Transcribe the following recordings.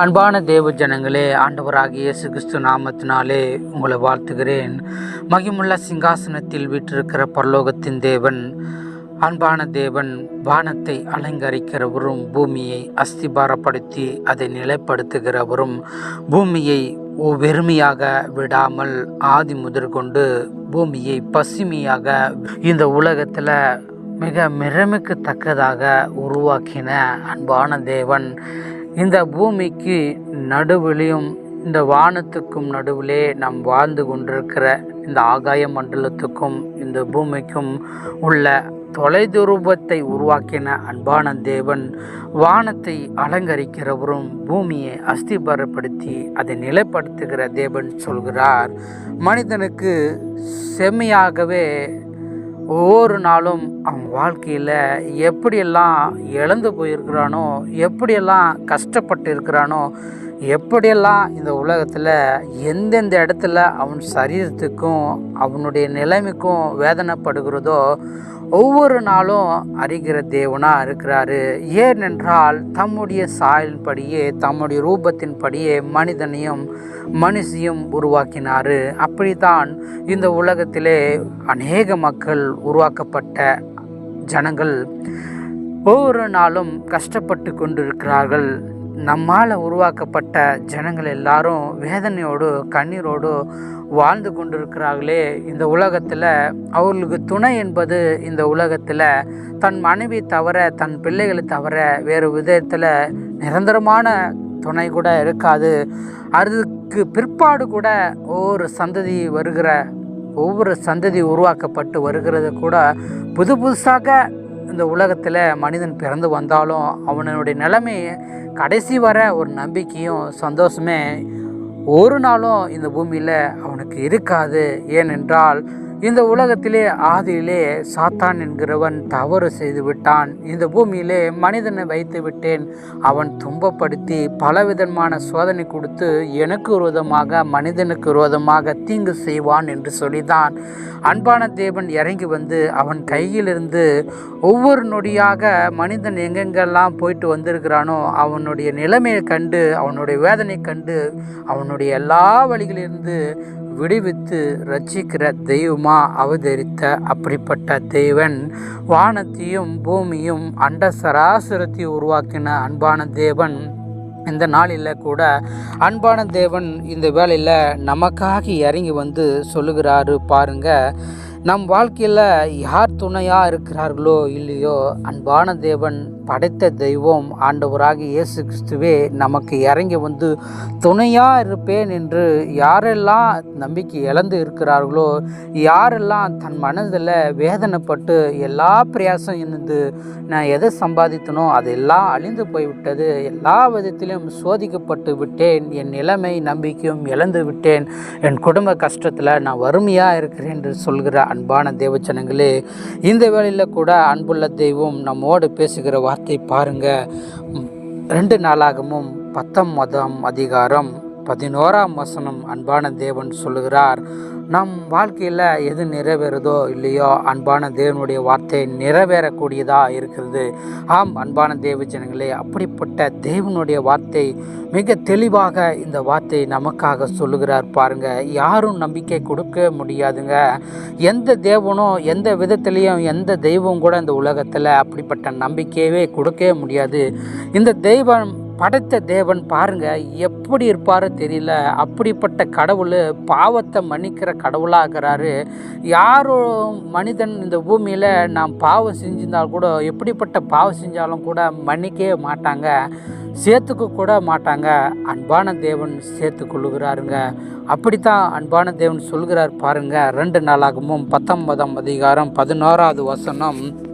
அன்பான தேவ ஜனங்களே ஆண்டவராக இயேசு கிறிஸ்து நாமத்தினாலே உங்களை வாழ்த்துகிறேன். மகிமுள்ள சிங்காசனத்தில் வீற்றிருக்கிற பரலோகத்தின் தேவன் அன்பான தேவன் வானத்தை அலங்கரிக்கிறவரும் பூமியை அஸ்திபாரப்படுத்தி அதை நிலைப்படுத்துகிறவரும் பூமியை வெறுமையாக விடாமல் ஆதி முதற் கொண்டு பூமியை பசுமையாக இந்த உலகத்தில் மிக மிரமிக்கு தக்கதாக உருவாக்கின அன்பான தேவன். இந்த பூமிக்கு நடுவிலையும் இந்த வானத்துக்கும் நடுவிலே நாம் வாழ்ந்து கொண்டிருக்கிற இந்த ஆகாய மண்டலத்துக்கும் இந்த பூமிக்கும் உள்ள தொலைதூரத்தை உருவாக்கின அன்பான தேவன் வானத்தை அலங்கரிக்கிறவரும் பூமியை அஸ்திபரப்படுத்தி அதை நிலைப்படுத்துகிற தேவன் சொல்கிறார். மனிதனுக்கு செம்மையாகவே ஒவ்வொரு நாளும் அவன் வாழ்க்கையில் எப்படியெல்லாம் இழந்து போயிருக்கிறானோ எப்படியெல்லாம் கஷ்டப்பட்டு இருக்கிறானோ எப்படியெல்லாம் இந்த உலகத்தில் எந்தெந்த இடத்துல அவன் சரீரத்துக்கும் அவனுடைய நிலைமைக்கும் வேதனைப்படுகிறதோ ஒவ்வொரு நாளும் அறிகிற தேவனாக இருக்கிறாரு. ஏனென்றால் தம்முடைய சாயலின்படியே தம்முடைய ரூபத்தின்படியே மனிதனையும் மனுஷியும் உருவாக்கினார். அப்படித்தான் இந்த உலகத்திலே அநேக மக்கள் உருவாக்கப்பட்ட ஜனங்கள் ஒவ்வொரு நாளும் கஷ்டப்பட்டு கொண்டிருக்கிறார்கள். நம்மால் உருவாக்கப்பட்ட ஜனங்கள் எல்லாரும் வேதனையோடு கண்ணீரோடு வாழ்ந்து கொண்டிருக்கிறார்களே. இந்த உலகத்தில் அவர்களுக்கு துணை என்பது இந்த உலகத்தில் தன் மனைவி தவிர தன் பிள்ளைகளை தவிர வேறு விதத்தில் நிரந்தரமான துணை கூட இருக்காது. அதுக்கு பிற்பாடு கூட ஒவ்வொரு சந்ததி வருகிற ஒவ்வொரு சந்ததி உருவாக்கப்பட்டு வருகிறது கூட புது புதுசாக இந்த உலகத்தில் மனிதன் பிறந்து வந்தாலும் அவனுடைய நிலைமை கடைசி வர ஒரு நம்பிக்கையும் சந்தோஷமே ஒரு நாளும் இந்த பூமியில் அவனுக்கு இருக்காது. ஏனென்றால் இந்த உலகத்திலே ஆதியிலே சாத்தான் என்கிறவன் தவறு செய்து விட்டான் இந்த பூமியிலே மனிதனை வைத்து விட்டேன். அவன் துன்பப்படுத்தி பலவிதமான சோதனை கொடுத்து எனக்கு விரோதமாக மனிதனுக்கு விரோதமாக தீங்கு செய்வான் என்று சொல்லிதான் அன்பான தேவன் இறங்கி வந்து அவன் கையிலிருந்து ஒவ்வொரு நொடியாக மனிதன் எங்கெங்கெல்லாம் போயிட்டு வந்திருக்கிறானோ அவனுடைய நிலைமையை கண்டு அவனுடைய வேதனை கண்டு அவனுடைய எல்லா வழிகளிலிருந்து விடுவித்து ரட்சிக்கிற தெய்வமா அவதரித்த அப்படிப்பட்ட தேவன் வானத்தையும் பூமியும் அண்ட சராசரத்தை உருவாக்கின அன்பான தேவன். இந்த நாளில் கூட அன்பான தேவன் இந்த வேலையில் நமக்காக இறங்கி வந்து சொல்லுகிறாரு பாருங்க. நம் வாழ்க்கையில் யார் துணையாக இருக்கிறார்களோ இல்லையோ அன்பான தேவன் படைத்த தெய்வம் ஆண்டவராக இயேசு கிறிஸ்துவே நமக்கு இறங்கி வந்து துணையாக இருப்பேன் என்று யாரெல்லாம் நம்பிக்கை இழந்து இருக்கிறார்களோ யாரெல்லாம் தன் மனதில் வேதனைப்பட்டு எல்லா பிரயாசம் இருந்து நான் எதை சம்பாதித்தனோ அதெல்லாம் அழிந்து போய்விட்டது எல்லா விதத்திலும் சோதிக்கப்பட்டு விட்டேன் என் நிலைமை நம்பிக்கையும் இழந்து விட்டேன் என் குடும்ப கஷ்டத்தில் நான் வறுமையாக இருக்கிறேன் என்று சொல்கிற அன்பான தேவச்சனங்களே இந்த வேளையில் கூட அன்புள்ள தெய்வம் நம்மோடு பேசுகிற வார்த்தை பாருங்க. ரெண்டு நாளாகமும் பத்தொன்பதாம் அதிகாரம் பதினோராம் வசனம் அன்பான தேவன் சொல்லுகிறார் நம் வாழ்க்கையில் எது நிறைவேறுதோ இல்லையோ அன்பான தேவனுடைய வார்த்தை நிறைவேறக்கூடியதாக இருக்கிறது. ஆம் அன்பான தேவ ஜனங்களே அப்படிப்பட்ட தேவனுடைய வார்த்தை மிக தெளிவாக இந்த வார்த்தை நமக்காக சொல்லுகிறார் பாருங்க. யாரும் நம்பிக்கை கொடுக்க முடியாதுங்க. எந்த தேவனும் எந்த விதத்திலையும் எந்த தெய்வம் கூட இந்த உலகத்தில் அப்படிப்பட்ட நம்பிக்கையவே கொடுக்கவே முடியாது. இந்த தெய்வம் படைத்த தேவன் பாருங்க எப்படி இருப்பாரு தெரியல. அப்படிப்பட்ட கடவுள் பாவத்தை மன்னிக்கிற கடவுளாக இருக்கிறாரு யாரோ மனிதன் இந்த பூமியில் நாம் பாவம் செஞ்சிருந்தால் கூட எப்படிப்பட்ட பாவம் செஞ்சாலும் கூட மன்னிக்கவே மாட்டாங்க. சேர்த்துக்க கூட மாட்டாங்க. அன்பான தேவன் சேர்த்து கொள்ளுகிறாருங்க. அப்படித்தான் அன்பான தேவன் சொல்கிறார் பாருங்க. ரெண்டு நாளாகவும் பத்தொன்பதாம் அதிகாரம் பதினோராவது வசனம்.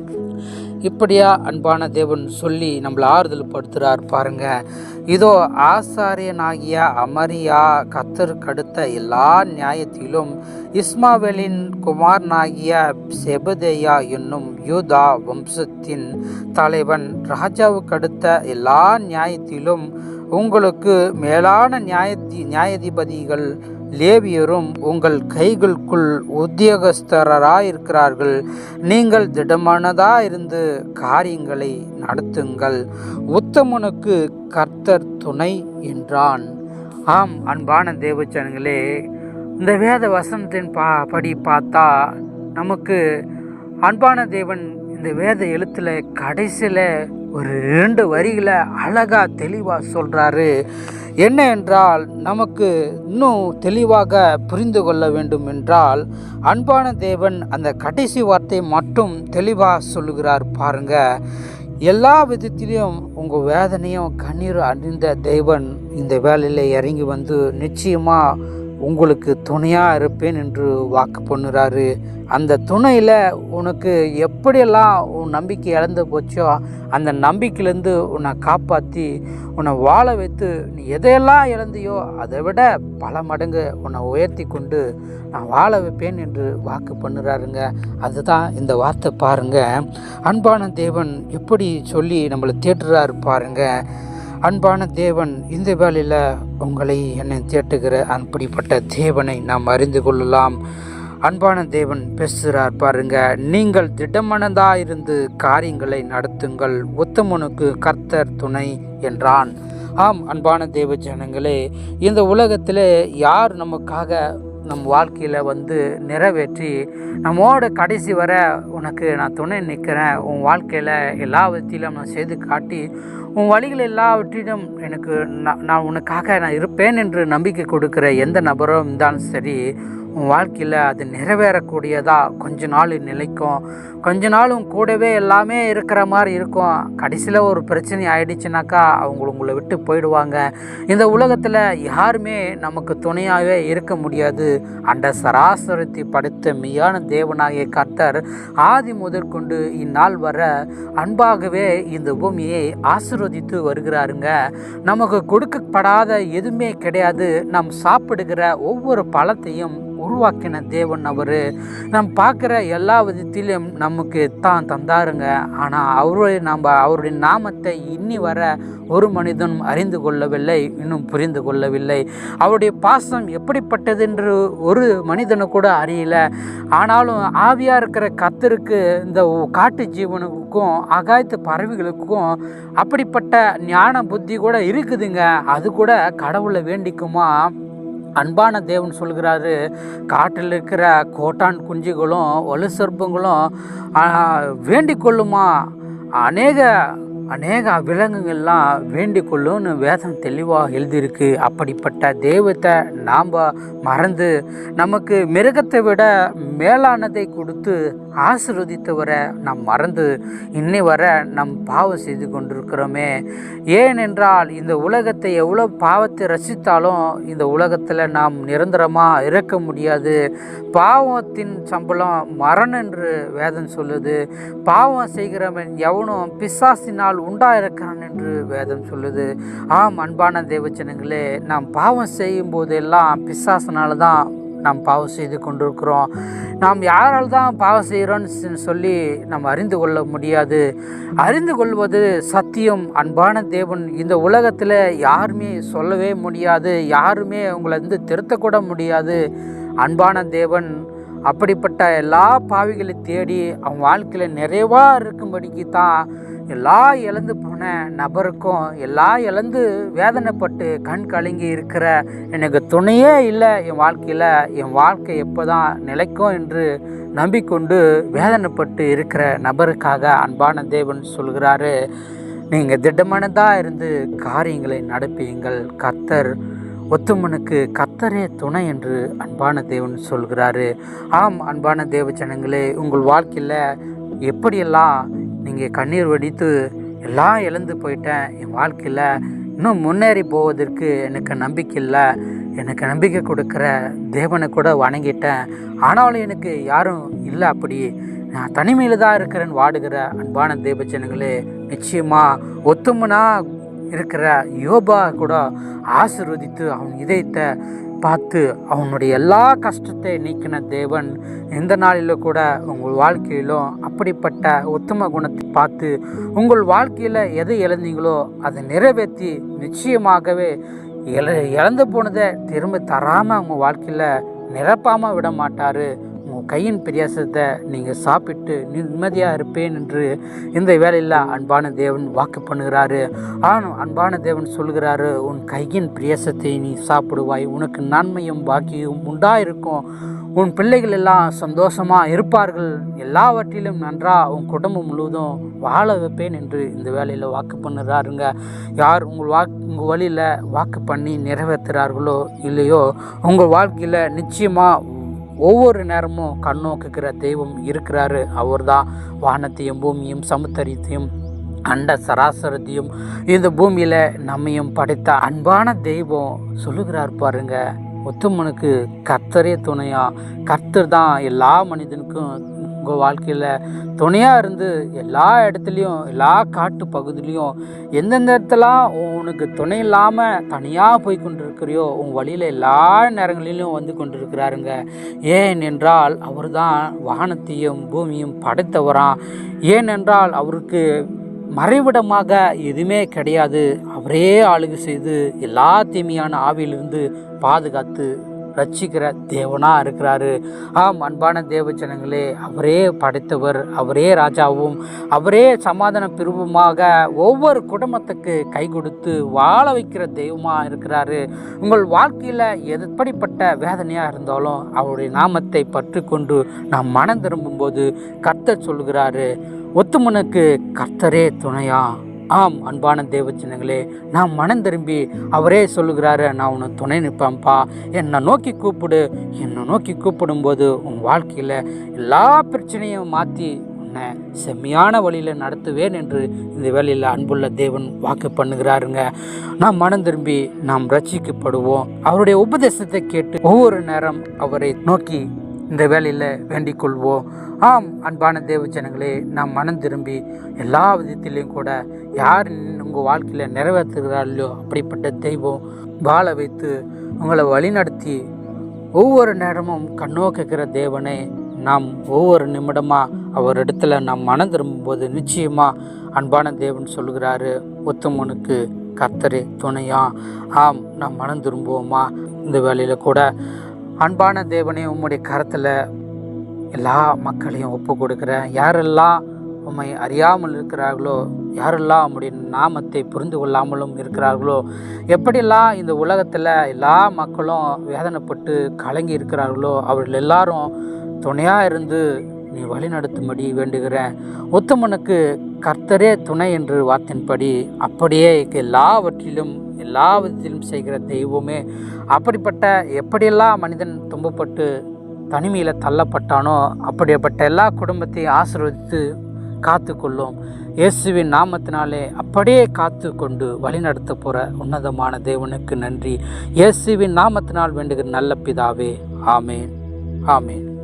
இப்படியா அன்பான தேவன் சொல்லி நம்மளை ஆறுதல் படுத்துகிறார் பாருங்க. இதோ ஆசாரியனாகிய அமரியா கத்தருக்கடுத்த எல்லா நியாயத்திலும் இஸ்மாவேலின் குமாரனாகிய செபதேயா என்னும் யூதா வம்சத்தின் தலைவன் ராஜாவுக்கடுத்த எல்லா நியாயத்திலும் உங்களுக்கு மேலான நியாயத்தி நியாயாதிபதிகள் லேவியரும் உங்கள் கைகளுக்குள் உத்தியோகஸ்தராயிருக்கிறார்கள் நீங்கள் திடமானதாயிருந்து காரியங்களை நடத்துங்கள். உத்தமனுக்கு கர்த்தர் துணை என்றான். ஆம் அன்பான தேவச்சனங்களே இந்த வேத வசனத்தின் பா படி பார்த்தா நமக்கு அன்பான தேவன் இந்த வேத எழுத்தில் கடைசியில் ஒரு ரெண்டு வரிகளை அழகாக தெளிவாக சொல்கிறாரு என்ன என்றால் நமக்கு இன்னும் தெளிவாக புரிந்து கொள்ள வேண்டும் என்றால் அன்பான தேவன் அந்த கடைசி வார்த்தை மட்டும் தெளிவாக சொல்லுகிறார் பாருங்க. எல்லா விதத்திலையும் உங்கள் வேதனையும் கண்ணீர் அறிந்த தெய்வன் இந்த வேலையில் இறங்கி வந்து நிச்சயமாக உங்களுக்கு துணையாக இருப்பேன் என்று வாக்கு பண்ணுறாரு. அந்த துணையில் உனக்கு எப்படியெல்லாம் உன் நம்பிக்கை இழந்து போச்சோ அந்த நம்பிக்கையிலேருந்து உன்னை காப்பாற்றி உன்னை வாழ வைத்து நீ எதையெல்லாம் இழந்தியோ அதை விட பல மடங்கு உன்னை உயர்த்தி கொண்டு நான் வாழ வைப்பேன் என்று வாக்கு பண்ணுறாருங்க. அதுதான் இந்த வார்த்தை பாருங்கள் அன்பான தேவன் எப்படி சொல்லி நம்மளை தேற்றுறாரு பாருங்கள் அன்பான தேவன் இந்த வேலையில் உங்களை என்னை தேட்டுகிற அப்படிப்பட்ட தேவனை நாம் அறிந்து கொள்ளலாம். அன்பான தேவன் பேசுகிறார் பாருங்க நீங்கள் திட்டமனதாக இருந்து காரியங்களை நடத்துங்கள். உத்தமனுக்கு கர்த்தர் துணை என்றான். ஆம் அன்பான தேவ ஜனங்களே இந்த உலகத்திலே யார் நமக்காக நம் வாழ்க்கையில் வந்து நிறைவேற்றி நம்மோட கடைசி வர உனக்கு நான் துணை நிற்கிறேன். உன் வாழ்க்கையில் எல்லா விதத்திலும் நான் செய்து காட்டி உன் வழிகள் எல்லாவற்றிலும் எனக்கு நான் நான் உனக்காக நான் இருப்பேன் என்று நம்பிக்கை கொடுக்குற எந்த நபரும் இருந்தாலும் சரி உன் வாழ்க்கையில் அது நிறைவேறக்கூடியதாக கொஞ்ச நாள் நிலைக்கும். கொஞ்ச நாளும் கூடவே எல்லாமே இருக்கிற மாதிரி இருக்கும். கடைசியில் ஒரு பிரச்சனை ஆயிடுச்சுனாக்கா அவங்க உங்களை விட்டு போயிடுவாங்க. இந்த உலகத்தில் யாருமே நமக்கு துணையாகவே இருக்க முடியாது. அந்த சராசரத்தை படைத்த மெய்யான தேவனாகிய கர்த்தர் ஆதி முதற்கொண்டு இந்நாள் வர அன்பாகவே இந்த பூமியை ஆசிர்வதித்து வருகிறாருங்க. நமக்கு கொடுக்கப்படாத எதுவுமே கிடையாது. நாம் சாப்பிடுகிற ஒவ்வொரு பழத்தையும் உருவாக்கின தேவன் அவர். நம் பார்க்குற எல்லா விதத்திலும் நமக்கு தான் தந்தாருங்க. ஆனால் அவருடைய நம்ம அவருடைய நாமத்தை இன்னி வர ஒரு மனிதனும் அறிந்து கொள்ளவில்லை இன்னும் புரிந்து கொள்ளவில்லை. அவருடைய பாசம் எப்படிப்பட்டது என்று ஒரு மனிதனு கூட அறியல. ஆனாலும் ஆவியாக இருக்கிற கத்தருக்கு இந்த காட்டு ஜீவனுக்கும் அகாயத்து பறவைகளுக்கும் அப்படிப்பட்ட ஞான புத்தி கூட இருக்குதுங்க. அது கூட கடவுளை வேண்டிக்குமா? அன்பான தேவன் சொல்கிறாரு காட்டில் இருக்கிற கோட்டான் குஞ்சுகளும் வலு சர்ப்பங்களும் வேண்டிக் கொள்ளுமா? அநேக அநேக விலங்குகள்லாம் வேண்டிக் கொள்ளும்னு வேதம் தெளிவாக எழுதியிருக்கு. அப்படிப்பட்ட தெய்வத்தை நாம் மறந்து நமக்கு மிருகத்தை விட மேலானதை கொடுத்து ஆசிர்வதித்தவரை நாம் மறந்து இன்னை வர நம் பாவம் செய்து கொண்டிருக்கிறோமே. ஏனென்றால் இந்த உலகத்தை எவ்வளோ பாவத்தை ரசித்தாலும் இந்த உலகத்தில் நாம் நிரந்தரமாக இருக்க முடியாது. பாவத்தின் சம்பளம் மரணம் என்று வேதம் சொல்லுது. பாவம் செய்கிறவன் எவனும் பிசாசினால் உண்டாயிருக்கிறான் என்று வேதம் சொல்லுது. ஆம் அன்பான தேவச்சனங்களே நாம் பாவம் செய்யும் போதெல்லாம் பிசாசனால தான் நாம் பாவம் செய்து கொண்டிருக்கிறோம். நாம் யாரால் தான் பாவம் செய்கிறோன்னு சொல்லி நாம் அறிந்து கொள்ள முடியாது. அறிந்து கொள்வது சத்தியம். அன்பான தேவன் இந்த உலகத்தில் யாருமே சொல்லவே முடியாது. யாருமே உங்களை வந்து திருத்தக்கூட முடியாது. அன்பான தேவன் அப்படிப்பட்ட எல்லா பாவிகளை தேடி அவன் வாழ்க்கையில் நிறைவாக இருக்கும்படிக்கு தான் எல்லா இழந்து போன நபருக்கும் எல்லா இழந்து வேதனைப்பட்டு கண் கலங்கி இருக்கிற எனக்கு துணையே இல்லை என் வாழ்க்கையில் என் வாழ்க்கை எப்போ தான் நிலைக்கும் என்று நம்பிக்கொண்டு வேதனைப்பட்டு இருக்கிற நபருக்காக அன்பான தேவன் சொல்கிறாரு. நீங்கள் திடமானதாக இருந்து காரியங்களை நடப்பியுங்கள். கத்தர் ஒத்துமனுக்கு கத்தரே துணை என்று அன்பான தேவன் சொல்கிறாரு. ஆம் அன்பான தேவ ஜனங்களே உங்கள் வாழ்க்கையில் எப்படியெல்லாம் நீங்கள் கண்ணீர் வடித்து எல்லாம் இழந்து போயிட்டேன் என் வாழ்க்கையில் இன்னும் முன்னேறி போவதற்கு எனக்கு நம்பிக்கை இல்லை எனக்கு நம்பிக்கை கொடுக்குற தேவனை கூட வணங்கிட்டேன். ஆனாலும் எனக்கு யாரும் இல்லை அப்படி. நான் தனிமையில் தான் இருக்கிறேன்னு வாடுகிற அன்பான தேவஜனங்களே நிச்சயமாக ஒத்துமனா இருக்கிற யோபா கூட ஆசிர்வதித்து அவன் இதயத்தை பார்த்து அவனுடைய எல்லா கஷ்டத்தை நீக்கின தேவன் எந்த நாளிலும் கூட உங்கள் வாழ்க்கையிலும் அப்படிப்பட்ட உத்தம குணத்தை பார்த்து உங்கள் வாழ்க்கையில் எதை இழந்தீங்களோ அதை நிறைவேற்றி நிச்சயமாகவே இழ இழந்து போனதை திரும்ப தராமல் உங்கள் வாழ்க்கையில் நிரப்பாமல் விட மாட்டார். கையின் பிரியாசத்தை நீங்கள் சாப்பிட்டு நிம்மதியாக இருப்பேன் என்று இந்த வேலையில் அன்பான தேவன் வாக்கு பண்ணுகிறாரு. ஆனால் அன்பான தேவன் சொல்கிறாரு உன் கையின் பிரியாசத்தை நீ சாப்பிடுவாய். உனக்கு நன்மையும் பாக்கியும் உண்டாயிருக்கும். உன் பிள்ளைகள் எல்லாம் சந்தோஷமாக இருப்பார்கள். எல்லாவற்றிலும் நன்றாக உன் குடும்பம் முழுவதும் வாழ வைப்பேன் என்று இந்த வேலையில் வாக்கு பண்ணுறாருங்க யார் உங்கள் வாக் உங்கள் வழியில் வாக்கு பண்ணி நிறைவேற்றுறார்களோ இல்லையோ உங்கள் வாழ்க்கையில் நிச்சயமாக ஒவ்வொரு நேரமும் கண்ணோக்குக்கிற தெய்வம் இருக்கிறாரு. அவர்தான் வானத்தையும் பூமியும் சமுத்தரியத்தையும் அண்ட சராசரத்தையும் இந்த பூமியில் நம்மையும் படைத்த அன்பான தெய்வம் சொல்லுகிறார் பாருங்க. ஒத்துமனுக்கு கர்த்தரே துணையா. கர்த்தர் தான் எல்லா மனிதனுக்கும் உங்கள் வாழ்க்கையில் துணையாக இருந்து எல்லா இடத்துலையும் எல்லா காட்டு பகுதியிலையும் எந்தெந்த இடத்துலாம் உனக்கு துணை இல்லாமல் தனியாக போய் கொண்டிருக்கிறியோ உன் வழியில் எல்லா நேரங்களிலும் வந்து கொண்டிருக்கிறாருங்க. ஏன் என்றால் அவர் தான் வானத்தையும் பூமியும் படைத்தவரான் ஏனென்றால் அவருக்கு மறைவிடமாக எதுவுமே கிடையாது. அவரே ஆளுகை செய்து எல்லா தீமையான ஆவியிலிருந்து பாதுகாத்து ரட்சிக்கிற தேவனாக இருக்கிறாரு. ஆம் அன்பான தேவ ஜனங்களே அவரே படைத்தவர் அவரே ராஜாவும் அவரே சமாதான பிரிவுமாக ஒவ்வொரு குடும்பத்துக்கு கை கொடுத்து வாழ வைக்கிற தெய்வமாக இருக்கிறாரு. உங்கள் வாழ்க்கையில் எப்படிப்பட்ட வேதனையாக இருந்தாலும் அவருடைய நாமத்தை பற்றி கொண்டு நாம் மனம் திரும்பும்போது கர்த்தர் சொல்கிறாரு ஒத்துமனுக்கு கர்த்தரே துணையா? ஆம் அன்பான தேவச்சனங்களே நான் மனம் திரும்பி அவரே சொல்லுகிறாரு நான் உன்னை துணை நிற்பேன்ப்பா. என்னை நோக்கி கூப்பிடு. என்னை நோக்கி கூப்பிடும்போது உன் வாழ்க்கையில் எல்லா பிரச்சனையும் மாற்றி உன்னை செம்மையான வழியில் நடத்துவேன் என்று இந்த வேலையில் அன்புள்ள தேவன் வாக்கு பண்ணுகிறாருங்க. நாம் மனம் திரும்பி நாம் ரட்சிக்கப்படுவோம். அவருடைய உபதேசத்தை கேட்டு ஒவ்வொரு நேரம் அவரை நோக்கி இந்த வேலையில் வேண்டிக் கொள்வோம். ஆம் அன்பான தேவ ஜனங்களே நாம் மனம் திரும்பி எல்லா விதத்திலையும் கூட யார் உங்கள் வாழ்க்கையில் நிறைவேற்றுகிறார்களோ அப்படிப்பட்ட தெய்வம் வாழ வைத்து உங்களை வழிநடத்தி ஒவ்வொரு நேரமும் கண்ணோக்குகிற தேவனை நாம் ஒவ்வொரு நிமிடமாக அவர் இடத்துல நாம் மனம் திரும்பும்போது நிச்சயமாக அன்பான தேவன் சொல்கிறாரு உத்தமனுக்கு கத்தரி துணையா. ஆம் நாம் மனம் திரும்புவோமா? இந்த வேலையில் கூட அன்பான தேவனே உம்முடைய கரத்தில் எல்லா மக்களையும் ஒப்பு கொடுக்குறேன் யாரெல்லாம் உம்மை அறியாமல் இருக்கிறார்களோ யாரெல்லாம் உம்முடைய நாமத்தை புரிந்து கொள்ளாமலும் இருக்கிறார்களோ எப்படியெல்லாம் இந்த உலகத்தில் எல்லா மக்களும் வேதனைப்பட்டு கலங்கி இருக்கிறார்களோ அவர்கள் எல்லாரும் துணையாக இருந்து நீ வழிநடத்தும்படி வேண்டுகிறேன். உத்தமனுக்கு கர்த்தரே துணை என்று வார்த்தையின்படி அப்படியே எல்லாவற்றிலும் எல்லா விதத்திலும் செய்கிற தெய்வமே. அப்படிப்பட்ட எப்படியெல்லாம் மனிதன் துன்பப்பட்டு தனிமையில் தள்ளப்பட்டானோ அப்படிப்பட்ட எல்லா குடும்பத்தையும் ஆசீர்வதித்து காத்து கொள்ளும் இயேசுவின் நாமத்தினாலே அப்படியே காத்து கொண்டு வழிநடத்த போகிற உன்னதமான தேவனுக்கு நன்றி. இயேசுவின் நாமத்தினால் வேண்டுகிற நல்ல பிதாவே ஆமேன். ஆமேன்.